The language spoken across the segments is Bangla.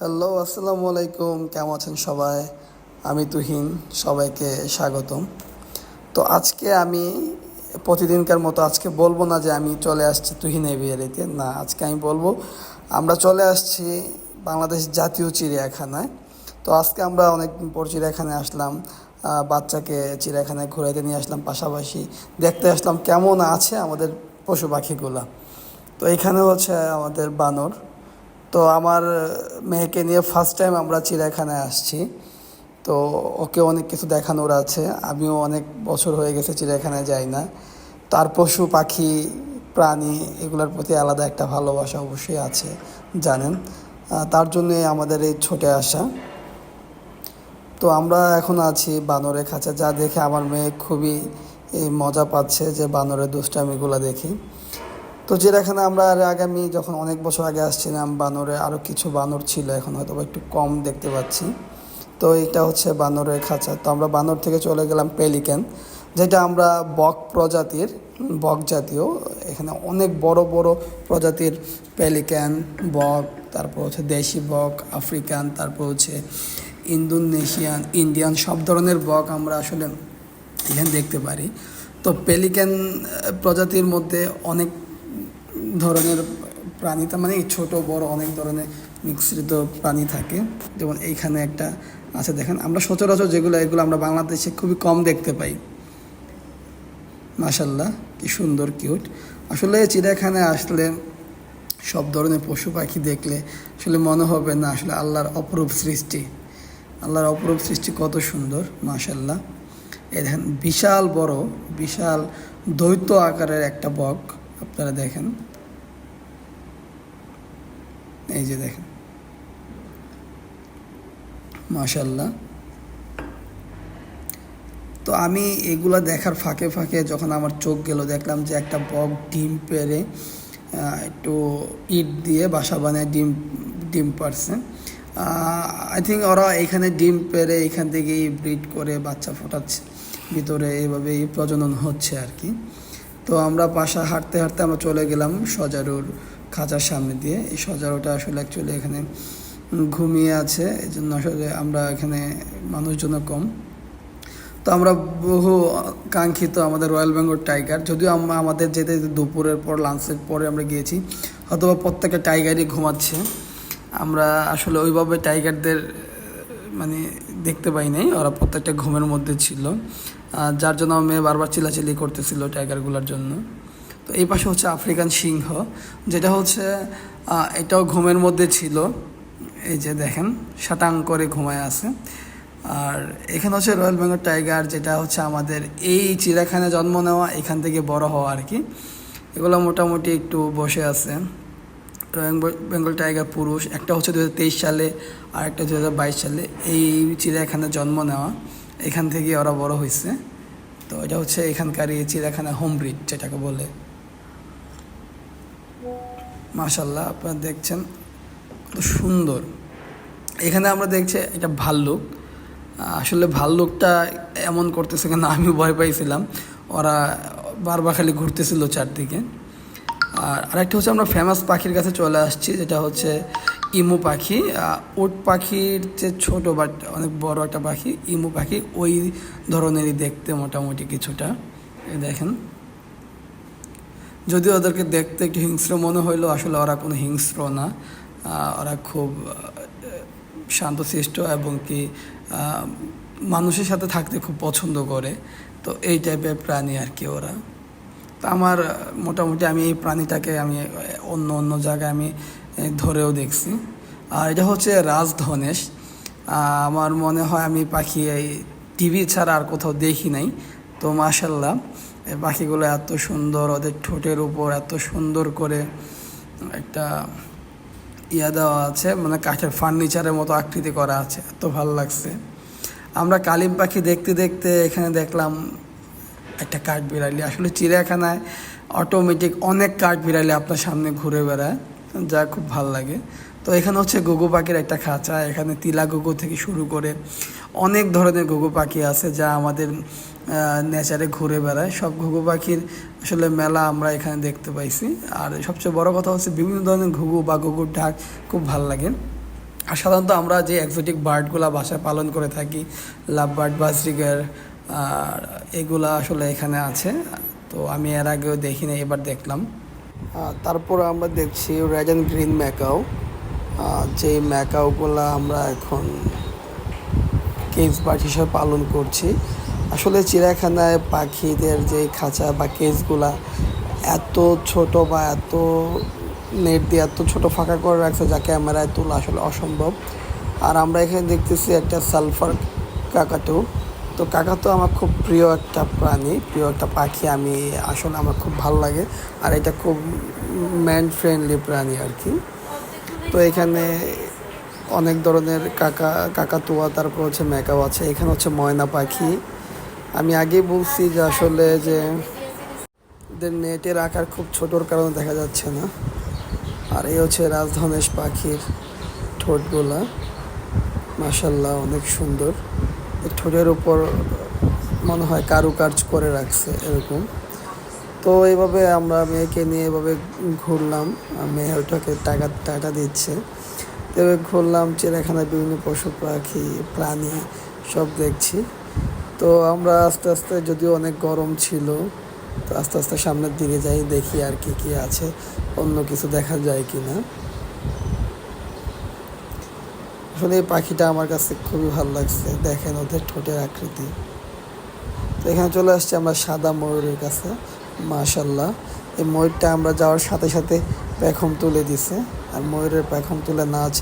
হ্যালো, আসসালামু আলাইকুম। কেমন আছেন সবাই? আমি তুহিন, সবাইকে স্বাগতম। তো আজকে আমি, প্রতিদিনকার মতো আজকে বলব না যে আমি চলে আসছি তুহিন এভিয়ারিতে না, আজকে আমি বলব, আমরা চলে আসছি বাংলাদেশ জাতীয় চিড়িয়াখানায়। তো আজকে আমরা অনেকদিন পর চিড়িয়াখানায় আসলাম বাচ্চাকে চিড়িয়াখানায় ঘুরাইতে নিয়ে আসলাম, পাশাপাশি দেখতে আসলাম কেমন আছে আমাদের পশু পাখিগুলা। তো এখানে হচ্ছে আমাদের বানর। তো আমার মেয়েকে নিয়ে ফার্স্ট টাইম আমরা চিড়িয়াখানায় আসছি। তো ওকে অনেক কিছু দেখানোর আছে। আমিও অনেক বছর হয়ে গেছে চিড়িয়াখানায় যাই না। তার পশু, পাখি, প্রাণী এগুলোর প্রতি আলাদা একটা ভালোবাসা অবশ্যই আছে, জানেন। তার জন্যে আমাদের এই ছোটে আসা। তো আমরা এখন আছি বানরের খাঁচা। যা দেখে আমার মেয়ে খুবই মজা পাচ্ছে যে বানরের দুষ্টামিগুলো দেখি। তো যেখানে আমরা আর আগামী যখন অনেক বছর আগে আসছিলাম, বানরে আরও কিছু বানর ছিল, এখন হয়তো একটু কম দেখতে পাচ্ছি। তো এটা হচ্ছে বানরের খাঁচা। তো আমরা বানর থেকে চলে গেলাম পেলিক্যান যেটা আমরা বক প্রজাতির, বক জাতীয়, এখানে অনেক বড় বড় প্রজাতির পেলিক্যান বক, তারপর হচ্ছে দেশি বক, আফ্রিকান, তারপর হচ্ছে ইন্দোনেশিয়ান, ইন্ডিয়ান, সব ধরনের বক আমরা আসলে এখানে দেখতে পারি। তো পেলিক্যান প্রজাতির মধ্যে অনেক ধরনের প্রাণী তার মানে ছোট, বড় অনেক ধরনের মিশ্রিত প্রাণী থাকে। যেমন এইখানে একটা আছে, দেখেন। আমরা সচরাচর যেগুলো, এগুলো আমরা বাংলাদেশে খুবই কম দেখতে পাই। মাশাল্লাহ কি সুন্দর, কিউট। আসলে চিড়িয়াখানায় আসলে সব ধরনের পশু পাখি দেখলে আসলে মনে হবে না, আসলে আল্লাহর অপরূপ সৃষ্টি। আল্লাহর অপরূপ সৃষ্টি কত সুন্দর মাশাল্লাহ এই দেখেন, বিশাল বড়, বিশাল দৈত্য আকারের একটা বক, আপনারা দেখেন। এই যে দেখেন। মাশাল্লাহ তো আমি এগুলা দেখার ফাঁকে ফাঁকে যখন আমার চোখ গেল, দেখলাম যে একটা বক ডিম পেরে একটু ইট দিয়ে বাসা বানায় ডিম ডিম পারছে। আই থিঙ্ক ওরা এখানে ডিম পেরে এখান থেকেই ব্রিড করে বাচ্চা ফোটাচ্ছে। ভিতরে এইভাবেই প্রজনন হচ্ছে আর কি। তো আমরা বাসা হাঁটতে হাঁটতে আমরা চলে গেলাম সজারুর খাঁচার সামনে দিয়ে। এই সজারুটা আসলে অ্যাকচুয়ালি এখানে ঘুমিয়ে আছে। এই জন্য আসলে আমরা এখানে মানুষজনও কম। তো আমরা বহু কাঙ্ক্ষিত আমাদের রয়্যাল বেঙ্গল টাইগার যদিও আমরা আমাদের যেতে দুপুরের পর লাঞ্চের পরে আমরা গিয়েছি অথবা প্রত্যেকটা টাইগারই ঘুমাচ্ছে। আমরা আসলে ওইভাবে টাইগারদের মানে দেখতে পাই নাই। ওরা প্রত্যেকটা ঘুমের মধ্যে ছিল। যার জন্য আমার মেয়ে বারবার চিলাচিলি করতেছিল টাইগারগুলোর জন্য। তো এই পাশে হচ্ছে আফ্রিকান সিংহ, যেটা হচ্ছে এটাও ঘুমের মধ্যে ছিল। এই যে দেখেন শাটাং করে ঘুমায় আছে। আর এখানে হচ্ছে রয়্যাল বেঙ্গল টাইগার, যেটা হচ্ছে আমাদের এই চিড়িয়াখানায় জন্ম নেওয়া, এখান থেকে বড় হওয়া আর কি। এগুলো মোটামুটি একটু বসে আছে। রয়্যাল বেঙ্গল টাইগার পুরুষ, একটা হচ্ছে দু হাজার তেইশ সালে, আর একটা দু হাজার বাইশ সালে এই চিড়িয়াখানায় জন্ম নেওয়া। এখান থেকে ওরা বড় হয়েছে তো এটা হচ্ছে এখানকার এই চিড়িয়াখানা হোম ব্রিড যেটাকে বলে। মাশাল্লাহ আপনারা দেখছেন কত সুন্দর। এখানে আমরা দেখছি এটা ভাল্লুক। আসলে ভাল্লুকটা এমন করতেছে কেন আমি ভয় পাইছিলাম। ওরা বারবার খালি ঘুরতেছিল চারদিকে। আর আরেকটা হচ্ছে আমরা ফেমাস পাখির কাছে চলে আসছি, যেটা হচ্ছে ইমু পাখি। উট পাখির যে ছোটো বাট অনেক বড় একটা পাখি, ইমু পাখি। ওই ধরনেরই দেখতে মোটামুটি কিছুটা। দেখেন। যদিও ওদেরকে দেখতে একটু হিংস্র মনে হইলেও আসলে ওরা কোনো হিংস্র না। ওরা খুব শান্তশিষ্ট এবং কি মানুষের সাথে থাকতে খুব পছন্দ করে। তো এই টাইপের প্রাণী আর কি ওরা। তো আমার মোটামুটি আমি এই প্রাণীটাকে আমি অন্য অন্য জায়গায় আমি ধরেও দেখছি। আর এটা হচ্ছে রাজধনেশ আহ, আমার মনে হয় আমি পাখি এই টিভি ছাড়া আর কোথাও দেখি নাই। তো মাশাল্লাহ এই পাখিগুলো এত সুন্দর, ওদের ঠোঁটের উপর এত সুন্দর করে একটা ইয়া দেওয়া আছে মানে কাঠের ফার্নিচারের মতো আকৃতি করা আছে, এত ভালো লাগছে। আমরা কালিম পাখি দেখতে দেখতে এখানে দেখলাম একটা কাঠ বিড়ালি, আসলে চিড়িয়াখানায় অটোমেটিক অনেক কাঠ বিড়ালি আপনার সামনে ঘুরে বেড়ায়, যা খুব ভালো লাগে। তো এখানে হচ্ছে গুগু পাখির একটা খাঁচা, এখানে তিলা গুগু থেকে শুরু করে অনেক ধরনের ঘুঘু পাখি আছে যা আমাদের নেচারে ঘুরে বেড়ায়। সব ঘুঘু পাখির আসলে মেলা আমরা এখানে দেখতে পাইছি। আর সবচেয়ে বড় কথা হচ্ছে বিভিন্ন ধরনের ঘুঘু বা ঘুঘুর ঢাক খুব ভালো লাগে। আর সাধারণত আমরা যে এক্সোটিক বার্ডগুলো বাসায় পালন করে থাকি লাভ বার্ড বাজরিগার আর এগুলা আসলে এখানে আছে। তো আমি এর আগেও দেখিনি, এবার দেখলাম। তারপর আমরা দেখছি অ্যান্ড গ্রিন ম্যাকাও যে ম্যাকাওগুলো আমরা এখন কেজ বার্ড হিসেবে পালন করছি। আসলে চিড়িয়াখানায় পাখিদের যে খাঁচা বা কেজগুলা এত ছোট বা এত নেট দিয়ে এত ছোট ফাঁকা করে রাখছে যা ক্যামেরায় তোলা আসলে অসম্ভব। আর আমরা এখানে দেখতেছি একটা সালফার কাকাটু তো কাকাতু আমার খুব প্রিয় একটা প্রাণী, প্রিয় একটা পাখি। আমি, আসলে আমার খুব ভালো লাগে। আর এটা খুব ম্যান ফ্রেন্ডলি প্রাণী আর কি। তো এখানে অনেক ধরনের কাকা কাকাতুয়া তারপর হচ্ছে মেকাও আছে। এখানে হচ্ছে ময়না পাখি। আমি আগেই বলছি যে আসলে যে এদের নেটের আকার খুব ছোটোর কারণে দেখা যাচ্ছে না। আর এই হচ্ছে রাজধনেশ পাখির ঠোঁটগুলা। মাসাল্লাহ অনেক সুন্দর। ঠোঁটের উপর মনে হয় কারুকার্য করে রাখছে এরকম। তো এইভাবে আমরা মেয়েকে নিয়ে এভাবে ঘুরলাম। মেয়ে ওটাকে টাকা টাকা দিচ্ছে। ঘুরলাম, চিড়িয়াখানায় বিভিন্ন পশু পাখি, প্রাণী সব দেখছি। তো আমরা আস্তে আস্তে, যদিও অনেক গরম ছিল, তো আস্তে আস্তে সামনের দিকে যাই, দেখি আর কি কি আছে। অন্য কিছু দেখা যায় কি না আসলে এই পাখিটা আমার কাছে খুবই ভালো লাগছে। দেখেন ওদের ঠোঁটের আকৃতি। তো এখানে চলে আসছি আমরা সাদা ময়ূরের কাছে, মাশাল্লাহ। এই ময়ূরটা আমরা যাওয়ার সাথে সাথে পেখম তুলে দিছে। আর ময়ূরের পেখম তুলে নাচ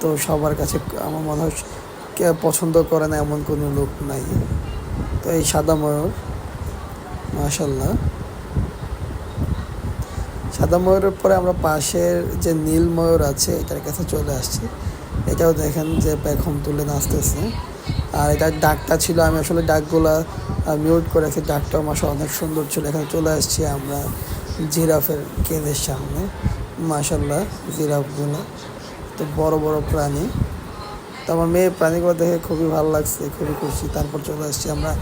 তো সবার কাছে আমার মনে হয় পছন্দ করে না এমন কোনো লোক নাই। তো এই সাদা ময়ূর মাশাল্লাহ সাদা ময়ূরের পরে আমরা পাশের যে নীল ময়ূর আছে, এটার কাছে চলে আসছি। এটাও দেখেন যে পেখম তুলে নাচতেছে। আর এটার ডাকটা ছিল, আমি আসলে ডাকগুলা মিউট করে রাখি ডাকটাও মাসা অনেক সুন্দর ছিল। এখানে চলে আসছি আমরা। জিরাফের কেঁদের সামনে। মাশাল্লাহ জিরাফগুলো তো বড় বড় প্রাণী। তো আমার মেয়ে প্রাণীগুলো দেখে খুবই ভালো লাগছে, খুবই খুশি। তারপর চলে আসছি আমরা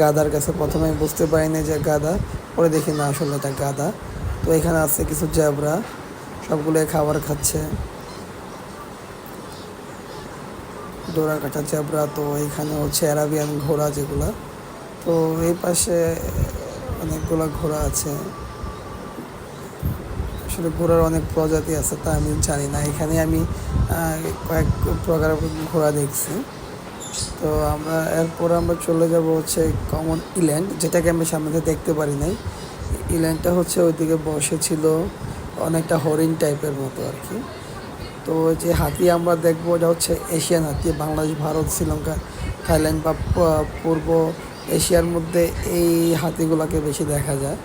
গাদার কাছে। প্রথমে বুঝতে পারিনি যে গাদা, পরে দেখি না, আসলে এটা গাদা। তো এখানে আছে কিছু জ্যাবরা সবগুলো খাবার খাচ্ছে। ডোরা কাটা জ্যাবরা, তো এখানে হচ্ছে অ্যারাবিয়ান ঘোড়া যেগুলা। তো এই পাশে অনেকগুলো ঘোড়া আছে। আসলে ঘোড়ার অনেক প্রজাতি আছে তা আমি জানি না। এখানে আমি কয়েক প্রকার ঘোড়া দেখছি। তো আমরা, এরপর আমরা চলে যাব হচ্ছে কমন ইল্যান্ড, যেটাকে আমি সামনে দেখতে পারি নাই। ইল্যান্ডটা হচ্ছে ওইদিকে বসেছিল অনেকটা হরিণ টাইপের মতো আর কি। তো যে হাতি আমরা দেখব, ওটা হচ্ছে এশিয়ান হাতি, বাংলাদেশ, ভারত, শ্রীলঙ্কা, থাইল্যান্ড বা পূর্ব এশিয়ার মধ্যে এই হাতিগুলোকে বেশি দেখা যায়।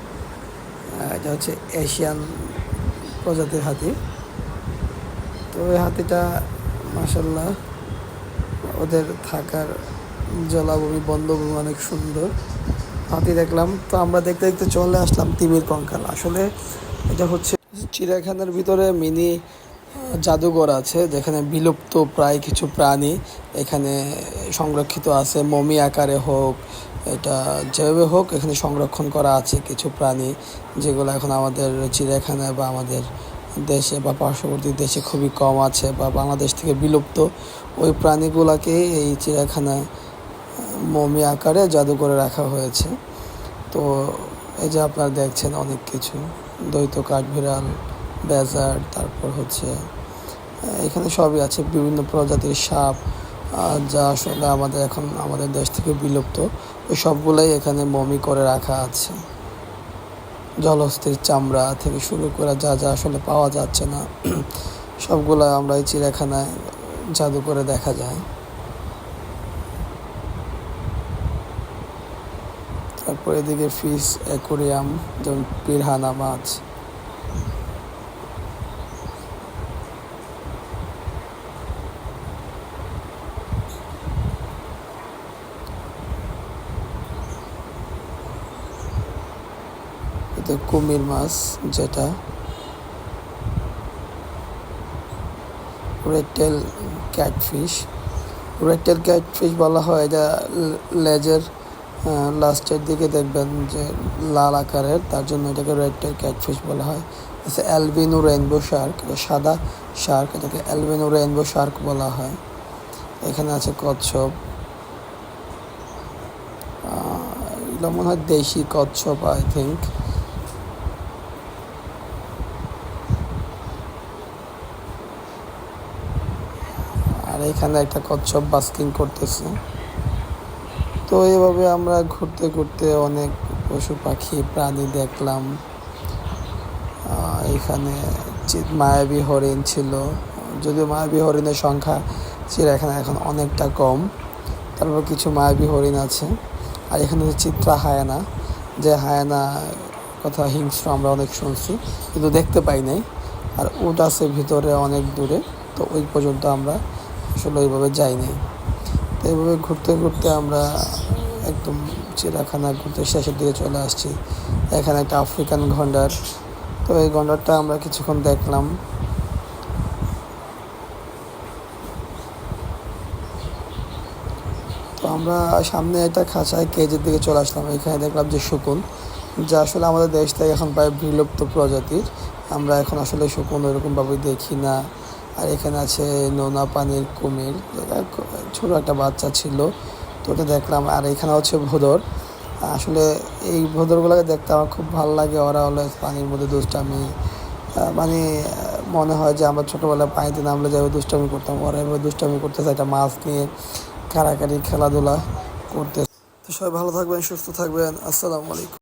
এটা হচ্ছে এশিয়ান প্রজাতির হাতি। তো এই হাতিটা মাসাল্লাহ ওদের থাকার জলাভূমি বন্ধভূমি অনেক সুন্দর। হাতি দেখলাম, তো আমরা দেখতে দেখতে চলে আসলাম তিমির কঙ্কাল। আসলে এটা হচ্ছে চিড়িয়াখানার ভিতরে মিনি জাদুঘর আছে, যেখানে বিলুপ্ত প্রায় কিছু প্রাণী এখানে সংরক্ষিত আছে, মমি আকারে হোক এটা যেভাবে হোক এখানে সংরক্ষণ করা আছে কিছু প্রাণী, যেগুলো এখন আমাদের চিড়িয়াখানায় বা আমাদের দেশে বা পার্শ্ববর্তী দেশে খুবই কম আছে বা বাংলাদেশ থেকে বিলুপ্ত। ওই প্রাণীগুলোকে এই চিড়িয়াখানায় মমি আকারে জাদু করে রাখা হয়েছে। তো এই যে আপনারা দেখছেন অনেক কিছু, দ্বৈত কাঠবিড়াল ব্যাজার তারপর হচ্ছে, এখানে সবই আছে, বিভিন্ন প্রজাতির সাপ যা আসলে আমাদের এখন আমাদের দেশ থেকে বিলুপ্ত, ওই সবগুলোই এখানে মমি করে রাখা আছে। জলস্থির চামড়া থেকে শুরু করে যা যা আসলে পাওয়া যাচ্ছে না, সবগুলো আমরা এই চিড়িয়াখানায় জাদু করে দেখা যায়। তারপর এদিকে ফিশ অ্যাকোরিয়াম, যেমন পিরহানা মাছ এতে কুমির মাছ যেটা রেডটেল ক্যাটফিশ রেডটেল ক্যাটফিশ বলা হয়, এটা লেজের লাস্টের দিকে দেখবেন যে লাল আকারের, তার জন্য এটাকে রেডটেল ক্যাটফিশ বলা হয়। আছে অ্যালবিনো রেইনবো শার্ক এটা সাদা শার্ক এটাকে অ্যালবিনো রেইনবো শার্ক বলা হয়। এখানে আছে কচ্ছপ। এগুলো মনে হয় দেশি কচ্ছপ আই থিঙ্ক এখানে একটা কচ্ছপ বাস্কিং করতেছে। তো এইভাবে আমরা ঘুরতে ঘুরতে অনেক পশু পাখি, প্রাণী দেখলাম। এখানে মায়াবী হরিণ ছিল, যদিও মায়াবী হরিণের সংখ্যা ছিল এখানে এখন অনেকটা কম। তারপর কিছু মায়াবী হরিণ আছে। আর এখানে চিত্রা হায়ানা, যে হায়ানা কথা হিংস্র আমরা অনেক শুনছি, কিন্তু দেখতে পাই নাই। আর উট আছে ভিতরে অনেক দূরে, তো ওই পর্যন্ত আমরা আসলে ওইভাবে যাইনি। তো এইভাবে ঘুরতে ঘুরতে আমরা একদম চিড়াখানা ঘুরতে শেষের দিকে চলে আসছি। এখানে একটা আফ্রিকান গন্ডার তো এই গন্ডারটা আমরা কিছুক্ষণ দেখলাম। তো আমরা সামনে একটা খাঁচায় কেজের দিকে চলে আসলাম। এখানে দেখলাম যে শকুন, যা আসলে আমাদের দেশ থেকে এখন প্রায় বিলুপ্ত প্রজাতির। আমরা এখন আসলে শকুন ওইরকমভাবে দেখি না। আর এখানে আছে নোনা পানির কুমির। ছোট একটা বাচ্চা ছিল, তো ওটা দেখলাম। আর এখানে হচ্ছে ভোদর। আসলে এই ভোদরগুলোকে দেখতে আমার খুব ভালো লাগে। ওরা হলো পানির মধ্যে দুষ্টামি মানে মনে হয় যে আমরা ছোটোবেলায় পানিতে নামলে যেভাবে দুষ্টামি করতাম, ওরা এভাবে দুষ্টামি করতেছে, একটা মাছ নিয়ে কারাকারি খেলাধুলা করতে তো সবাই ভালো থাকবেন, সুস্থ থাকবেন। আসসালামু আলাইকুম।